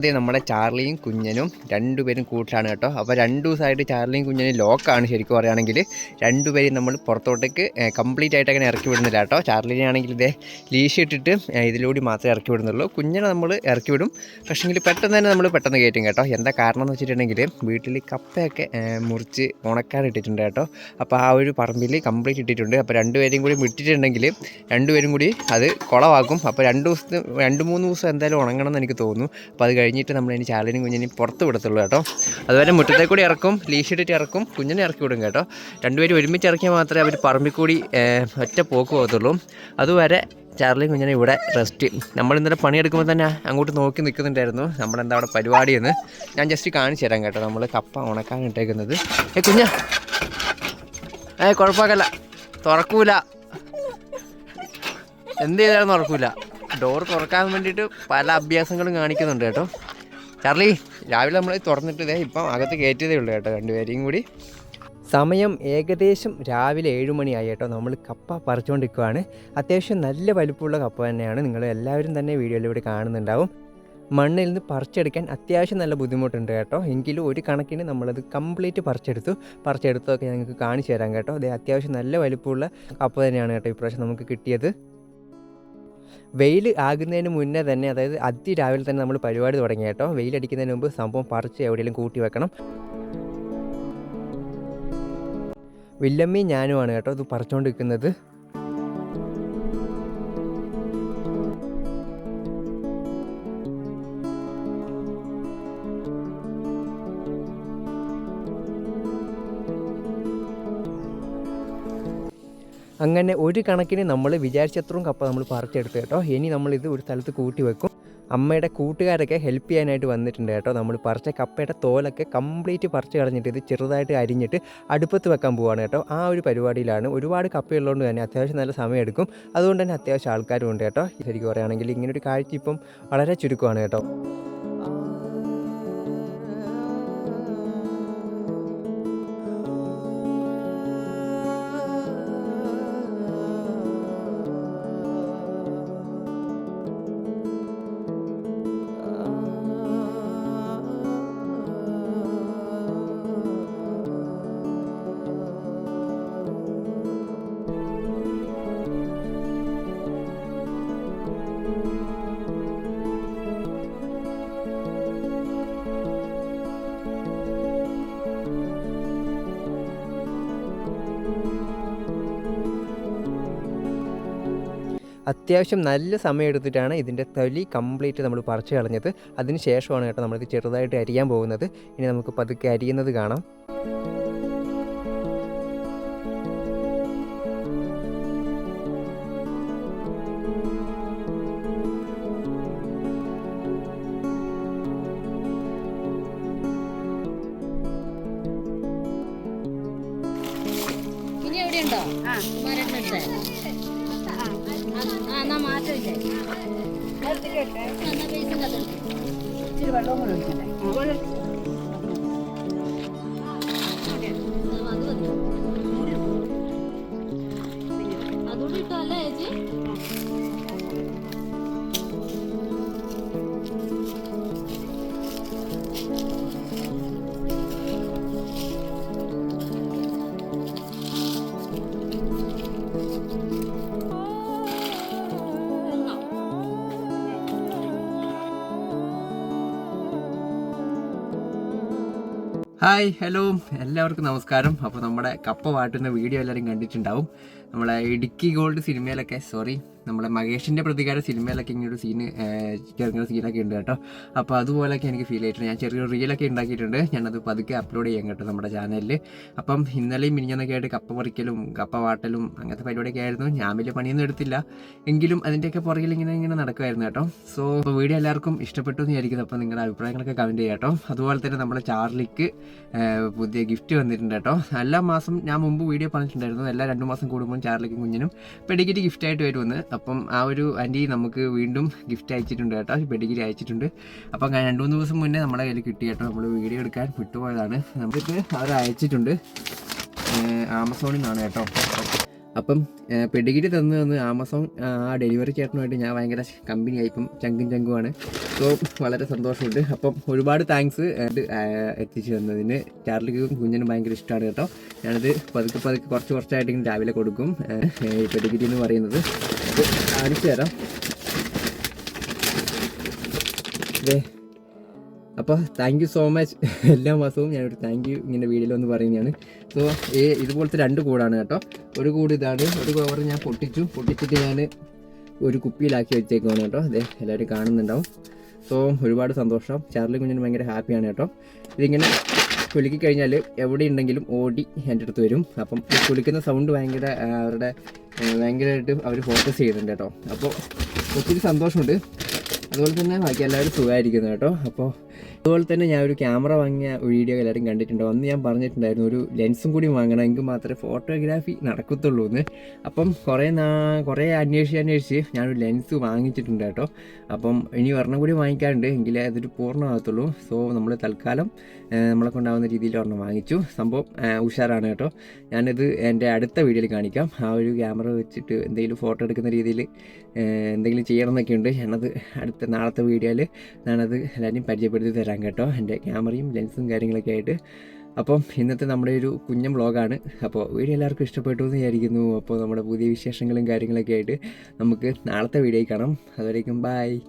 ഇത് നമ്മുടെ ചാർലിയും കുഞ്ഞനും രണ്ടുപേരും കൂട്ടിലാണ് കേട്ടോ. അപ്പോൾ രണ്ട് ദിവസമായിട്ട് ചാർലിയും കുഞ്ഞനും ലോക്കാണ് ശരിക്കും പറയുകയാണെങ്കിൽ. രണ്ടുപേരും നമ്മൾ പുറത്തോട്ടേക്ക് കംപ്ലീറ്റ് ആയിട്ട് അങ്ങനെ ഇറക്കി വിടുന്നില്ല കേട്ടോ. ചാർലിനെ ആണെങ്കിൽ ഇതേ ലീഷ് ഇട്ടിട്ട് ഇതിലൂടെ മാത്രമേ ഇറക്കി വിടുന്നുള്ളൂ. കുഞ്ഞിനെ നമ്മൾ ഇറക്കി വിടും. പക്ഷേങ്കിൽ പെട്ടെന്ന് തന്നെ നമ്മൾ പെട്ടെന്ന് കയറ്റും കേട്ടോ. എന്താ കാരണം എന്ന് വെച്ചിട്ടുണ്ടെങ്കിൽ വീട്ടിൽ കപ്പയൊക്കെ മുറിച്ച് ഉണക്കാൻ ഇട്ടിട്ടുണ്ട് കേട്ടോ. അപ്പോൾ ആ ഒരു പറമ്പിൽ കംപ്ലീറ്റ് ഇട്ടിട്ടുണ്ട്. അപ്പോൾ രണ്ടുപേരും കൂടി വിട്ടിട്ടുണ്ടെങ്കിൽ രണ്ടുപേരും കൂടി അത് കുളവാക്കും അപ്പോൾ രണ്ട് ദിവസത്തിന് രണ്ട് മൂന്ന് ദിവസം എന്തായാലും ഉണങ്ങണം എന്ന് എനിക്ക് തോന്നുന്നു. അപ്പോൾ അത് കഴിഞ്ഞിട്ട് നമ്മൾ ഇനി ചാലിനും കുഞ്ഞിനും പുറത്ത് വിടത്തുള്ളൂ കേട്ടോ. അതുവരെ മുറ്റത്തെ കൂടി ഇറക്കും ലീഷിട്ടിട്ട് ഇറക്കും കുഞ്ഞിനെ ഇറക്കി വിടും കേട്ടോ. രണ്ടുപേരും ഒരുമിച്ച് ഇറക്കിയാൽ മാത്രമേ അവർ പറമ്പിൽ കൂടി ഒറ്റ പോക്ക് പോകത്തുള്ളൂ. അതുവരെ ചാർലി കുഞ്ഞിനെ ഇവിടെ റെസ്റ്റ് നമ്മൾ ഇന്നലെ പണിയെടുക്കുമ്പോൾ തന്നെ അങ്ങോട്ട് നോക്കി നിൽക്കുന്നുണ്ടായിരുന്നു. നമ്മളെന്താ അവിടെ പരിപാടിയെന്ന്. ഞാൻ ജസ്റ്റ് കാണിച്ചു തരാം കേട്ടോ. നമ്മൾ കപ്പ ഉണക്കാൻ ഇട്ടേക്കുന്നത്. ഏ കുഞ്ഞ. ഏ കുഴപ്പമാക്കല്ല തുറക്കൂല. എന്ത് ചെയ്താലും തുറക്കൂല. ഡോർ തുറക്കാൻ വേണ്ടിയിട്ട് പല അഭ്യാസങ്ങളും കാണിക്കുന്നുണ്ട് കേട്ടോ. ചാർലി രാവിലെ നമ്മൾ തുറന്നിട്ടതേ ഇപ്പം അകത്ത് കയറ്റിയതേ ഉള്ളൂ കേട്ടോ രണ്ടുപേരെയും കൂടി. സമയം ഏകദേശം രാവിലെ ഏഴ് മണിയായി കേട്ടോ. നമ്മൾ കപ്പ പറിച്ചുകൊണ്ടിരിക്കുകയാണ് അത്യാവശ്യം നല്ല വലുപ്പമുള്ള കപ്പ തന്നെയാണ്. നിങ്ങൾ എല്ലാവരും തന്നെ വീഡിയോയിലൂടെ കാണുന്നുണ്ടാവും. മണ്ണിൽ നിന്ന് പറിച്ചെടുക്കാൻ അത്യാവശ്യം നല്ല ബുദ്ധിമുട്ടുണ്ട് കേട്ടോ. എങ്കിലും ഒരു കണക്കിന് നമ്മളത് കംപ്ലീറ്റ് പറിച്ചെടുത്തു. പറിച്ചെടുത്തൊക്കെ ഞങ്ങൾക്ക് കാണിച്ചു തരാം കേട്ടോ. അത് അത്യാവശ്യം നല്ല വലുപ്പമുള്ള കപ്പ തന്നെയാണ് കേട്ടോ ഇപ്രാവശ്യം നമുക്ക് കിട്ടിയത്. വെയിൽ ആകുന്നതിന് മുന്നേ തന്നെ അതായത് അതിരാവിലെ തന്നെ നമ്മൾ പരിപാടി തുടങ്ങി കേട്ടോ. വെയിലടിക്കുന്നതിന് മുമ്പ് സംഭവം പറിച്ച് എവിടെയെങ്കിലും കൂട്ടി വെക്കണം. വില്ലമ്മയും ഞാനുമാണ് കേട്ടോ ഇത് പറിച്ചുകൊണ്ടിരിക്കുന്നത് അങ്ങനെ ഒരു കണക്കിന് നമ്മൾ വിചാരിച്ചത്രയും കപ്പ നമ്മൾ പറിച്ചെടുത്ത് കേട്ടോ. ഇനി നമ്മളിത് ഒരു സ്ഥലത്ത് കൂട്ടി വെക്കും. അമ്മയുടെ കൂട്ടുകാരൊക്കെ ഹെൽപ്പ് ചെയ്യാനായിട്ട് വന്നിട്ടുണ്ട് കേട്ടോ. നമ്മൾ പറിച്ച കപ്പയുടെ തോലൊക്കെ കംപ്ലീറ്റ് പറിച്ച് കളഞ്ഞിട്ട് ഇത് ചെറുതായിട്ട് അരിഞ്ഞിട്ട് അടുപ്പത്ത് വെക്കാൻ പോവാണ് കേട്ടോ. ആ ഒരു പരിപാടിയിലാണ് ഒരുപാട് കപ്പയുള്ളതുകൊണ്ട് തന്നെ അത്യാവശ്യം നല്ല സമയമെടുക്കും. അതുകൊണ്ട് തന്നെ അത്യാവശ്യം ആൾക്കാരും ഉണ്ട് കേട്ടോ. ശരിക്കും പറയുകയാണെങ്കിൽ ഇങ്ങനൊരു കാഴ്ച ഇപ്പം വളരെ ചുരുക്കമാണ് കേട്ടോ. അത്യാവശ്യം നല്ല സമയം എടുത്തിട്ടാണ് ഇതിന്റെ തൊലി കംപ്ലീറ്റ് നമ്മൾ പറിച്ചു കളഞ്ഞത്. അതിന് ശേഷമാണ് കേട്ടോ നമ്മളിത് ചെറുതായിട്ട് അരിയാൻ പോകുന്നത്. ഇനി നമുക്ക് പതുക്കെ അരിയുന്നത് കാണാം. ഇനി എവിടെയുണ്ടോ? ആ. ആ എന്നാ മാറ്റമില്ലേ ഇച്ചിരി വെള്ളവും കൂടെ ഒഴിക്കണ്ടേ അത് മതി. അതുകൂടി ഇട്ടോ അല്ലേ ചേച്ചി? Hi hello. എല്ലാവർക്കും നമസ്കാരം. അപ്പോൾ നമ്മുടെ കപ്പ വാട്ടുന്ന വീഡിയോ എല്ലാവരും കണ്ടിട്ടുണ്ടാവും. നമ്മളെ ഇടുക്കി ഗോൾഡ് സിനിമയിലൊക്കെ സോറി നമ്മുടെ മഹേഷിന്റെ പ്രതികാര സിനിമയിലൊക്കെ ഇങ്ങനെ ഒരു സീന് ചെറിയ സീനൊക്കെ ഉണ്ട് കേട്ടോ. അപ്പോൾ അതുപോലെയൊക്കെ എനിക്ക് ഫീൽ ചെയ്തിട്ടുണ്ട് ഞാൻ ചെറിയൊരു റീലൊക്കെ ഉണ്ടാക്കിയിട്ടുണ്ട്. ഞാനത് പതുക്കെ അപ്ലോഡ് ചെയ്യാൻ കേട്ടോ നമ്മുടെ ചാനലിൽ അപ്പം ഇന്നലെയും മിനിഞ്ഞൊക്കെ ആയിട്ട് കപ്പ പറിക്കലും കപ്പ വാട്ടലും അങ്ങനത്തെ പരിപാടിയൊക്കെ ആയിരുന്നു. ഞാൻ വലിയ പണിയൊന്നും എടുത്തില്ല. എങ്കിലും അതിന്റെയൊക്കെ പുറകിൽ ഇങ്ങനെ ഇങ്ങനെ നടക്കുമായിരുന്നു കേട്ടോ. സോ വീഡിയോ എല്ലാവർക്കും ഇഷ്ടപ്പെട്ടു എന്ന് വിചാരിക്കുന്നു. അപ്പോൾ നിങ്ങളുടെ അഭിപ്രായങ്ങളൊക്കെ കമന്റ് ചെയ്യാം കേട്ടോ. അതുപോലെ തന്നെ നമ്മുടെ ചാർലിക്ക് പുതിയ ഗിഫ്റ്റ് വന്നിട്ടുണ്ട് കേട്ടോ. എല്ലാ മാസം ഞാൻ മുമ്പ് വീഡിയോ പറഞ്ഞിട്ടുണ്ടായിരുന്നു. എല്ലാ രണ്ട് മാസം കൂടുമ്പോൾ ചാർലിക്കും കുഞ്ഞിനും. പെഡിക്കറ്റ് ഗിഫ്റ്റായിട്ട് വരുമെന്ന്. അപ്പം ആ ഒരു ആന്റി നമുക്ക് വീണ്ടും ഗിഫ്റ്റ് അയച്ചിട്ടുണ്ട് കേട്ടോ. പെഡിഗിരി അയച്ചിട്ടുണ്ട്. അപ്പം രണ്ട് മൂന്ന് ദിവസം മുന്നേ നമ്മുടെ കയ്യിൽ കിട്ടി കേട്ടോ. നമ്മൾ വീഡിയോ എടുക്കാൻ വിട്ടുപോയതാണ്. നമുക്ക് അവർ അയച്ചിട്ടുണ്ട് ആമസോണിൽ നിന്നാണ് കേട്ടോ. അപ്പം പെഡിഗിരി തന്നു തന്ന് ആമസോൺ ആ ഡെലിവറി ചേട്ടനുമായിട്ട് ഞാൻ ഭയങ്കര കമ്പനിയായി. ഇപ്പം ചങ്കും ചങ്കുമാണ്. സോ വളരെ സന്തോഷമുണ്ട്. അപ്പം ഒരുപാട് താങ്ക്സ് എത്തിച്ചു തന്നതിന്. ചാർലിക്കും കുഞ്ഞിനും ഭയങ്കര ഇഷ്ടമാണ് കേട്ടോ. ഞാനത് പതുക്കെ പതുക്കെ കുറച്ച് കുറച്ചായിട്ട് ഇങ്ങനെ രാവിലെ കൊടുക്കും പെഡിഗിരി എന്ന് പറയുന്നത്. ഇത് കാണിച്ചു തരാം. അപ്പോൾ താങ്ക് യു സോ മച്ച് എല്ലാ മാസവും ഞാനൊരു താങ്ക് യു ഇങ്ങനെ വീഡിയോയിൽ ഒന്ന് പറയുന്നതാണ്. സോ ഈ ഇതുപോലത്തെ രണ്ട് കൂടാണ് കേട്ടോ. ഒരു കൂട് ഇതാണ്. ഒരു കവർ ഞാൻ പൊട്ടിച്ചു. പൊട്ടിച്ചിട്ട് ഞാൻ ഒരു കുപ്പിയിലാക്കി വെച്ചേക്കുവാണ് കേട്ടോ. അതെ എല്ലാവരും കാണുന്നുണ്ടാവും. സോ ഒരുപാട് സന്തോഷം. ചാർലി കുഞ്ഞിന് ഭയങ്കര ഹാപ്പിയാണ് കേട്ടോ. ഇതിങ്ങനെ കുലുക്കി കഴിഞ്ഞാൽ എവിടെ ഉണ്ടെങ്കിലും ഓടി എന്റെ അടുത്ത് വരും. അപ്പം ഈ കുലുക്കുന്ന സൗണ്ട് ഭയങ്കര അവരുടെ ഭയങ്കരമായിട്ട് അവർ ഫോക്കസ് ചെയ്യുന്നുണ്ട് കേട്ടോ. അപ്പോൾ ഒത്തിരി സന്തോഷമുണ്ട്. അതുപോലെ തന്നെ ബാക്കി എല്ലാവരും സുഖമായിരിക്കുന്നു കേട്ടോ. അപ്പോൾ അതുപോലെ തന്നെ ഞാൻ ഒരു ക്യാമറ വാങ്ങിയ വീഡിയോ എല്ലാവരും കണ്ടിട്ടുണ്ടോ. അന്ന് ഞാൻ പറഞ്ഞിട്ടുണ്ടായിരുന്നു ഒരു ലെൻസും കൂടി വാങ്ങണം എങ്കിൽ മാത്രമേ ഫോട്ടോഗ്രാഫി നടക്കത്തുള്ളൂ എന്ന്. അപ്പം കുറേ നാ കുറേ അന്വേഷിച്ച് അന്വേഷിച്ച് ഞാനൊരു ലെൻസ് വാങ്ങിച്ചിട്ടുണ്ട് കേട്ടോ. അപ്പം ഇനി ഒരെണ്ണം കൂടി വാങ്ങിക്കാറുണ്ട് എങ്കിലേ അതൊരു പൂർണമാകത്തുള്ളൂ. സോ നമ്മൾ തൽക്കാലം നമ്മളെ കൊണ്ടാവുന്ന രീതിയിൽ ഒരെണ്ണം വാങ്ങിച്ചു. സംഭവം ഉഷാറാണ് കേട്ടോ. ഞാനിത് എന്റെ അടുത്ത വീഡിയോയിൽ കാണിക്കാം. ആ ഒരു ക്യാമറ വെച്ചിട്ട് എന്തെങ്കിലും ഫോട്ടോ എടുക്കുന്ന രീതിയിൽ എന്തെങ്കിലും ചെയ്യണം എന്നൊക്കെ ഉണ്ട് ഞാനത് അടുത്ത നാളത്തെ വീഡിയോയിൽ ഞാനത് എല്ലാവരും പരിചയപ്പെടുത്തി തരാം കേട്ടോ. എന്റെ ക്യാമറയും ലെൻസും കാര്യങ്ങളൊക്കെ ആയിട്ട്. അപ്പം ഇന്നത്തെ നമ്മുടെ ഒരു കുഞ്ഞൻ വ്ളോഗാണ്. അപ്പോൾ വീഡിയോ എല്ലാവർക്കും ഇഷ്ടപ്പെട്ടു എന്ന് വിചാരിക്കുന്നു. അപ്പോൾ നമ്മുടെ പുതിയ വിശേഷങ്ങളും കാര്യങ്ങളൊക്കെ ആയിട്ട് നമുക്ക് നാളത്തെ വീഡിയോയിൽ കാണാം. അതുവരേക്കും ബൈ